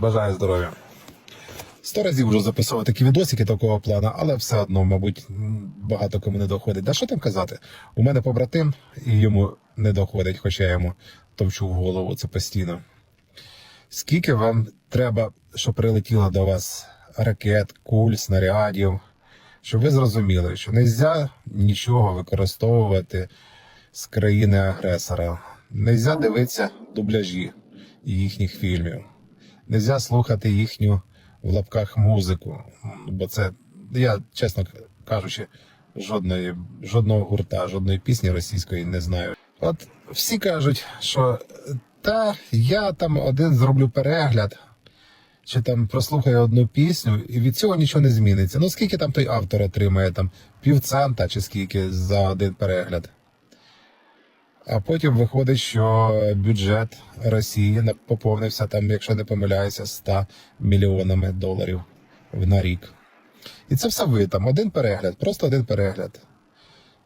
Бажаю здоров'я. Сто разів вже записував такі відосики такого плану, але все одно, мабуть, багато кому не доходить. Да що там казати? У мене побратим, і йому не доходить, хоча я йому товчу в голову це постійно. Скільки вам треба, щоб прилетіло до вас ракет, куль, снарядів, щоб ви зрозуміли, що не можна нічого використовувати з країни-агресора. Не можна дивитися дубляжі їхніх фільмів. Не можна слухати їхню в лапках музику. Бо це, я, чесно кажучи, жодної, жодного гурта, жодної пісні російської не знаю. От всі кажуть, що та я там один зроблю перегляд, чи там прослухаю одну пісню, і від цього нічого не зміниться. Ну скільки там той автор отримає, там півцента чи скільки за один перегляд. А потім виходить, що бюджет Росії поповнився там, якщо не помиляюся, 100 мільйонами доларів на рік. І це все ви там, один перегляд, просто один перегляд.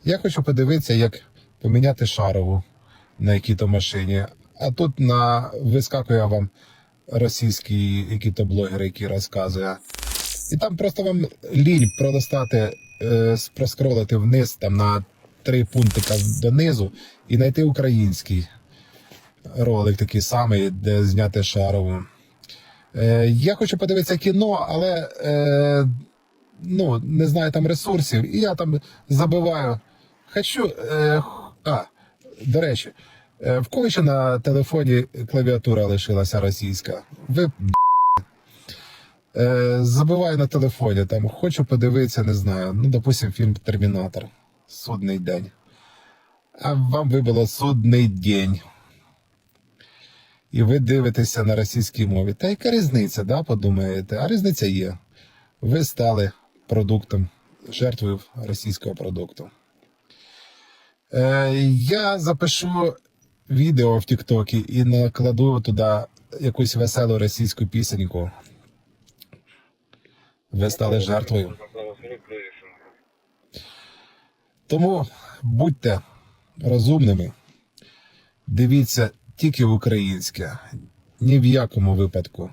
Я хочу подивитися, як поміняти шарову на якій-то машині. А тут на вискакує вам російський який-то який розказує. І там просто вам лінь пролистати, е, проскролити вниз там на три пунктика донизу і знайти український ролик такий самий, де зняти шарову. Е, я хочу подивитися кіно, але е, ну, не знаю там ресурсів, і я там забиваю. Хочу. Е, а, до речі, е, в кого ще на телефоні клавіатура лишилася російська? Ви. Е, забиваю на телефоні, там хочу подивитися, не знаю. Ну, допустим, фільм Термінатор. Судний день. А вам вибило судний день. І ви дивитеся на російській мові. Та яка різниця, да, подумаєте? А різниця є. Ви стали продуктом, жертвою російського продукту. Е, я запишу відео в Тіктокі і накладу туди якусь веселу російську пісеньку. Ви стали жертвою. Тому будьте розумними, дивіться тільки в українське, ні в якому випадку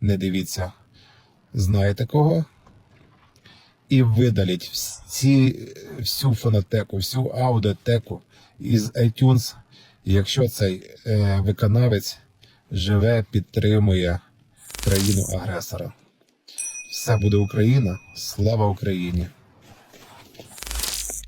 не дивіться. Знаєте кого? І видаліть всі, всю фонотеку, всю аудіотеку із iTunes, якщо цей е, виконавець живе, підтримує країну агресора. Все буде Україна, слава Україні!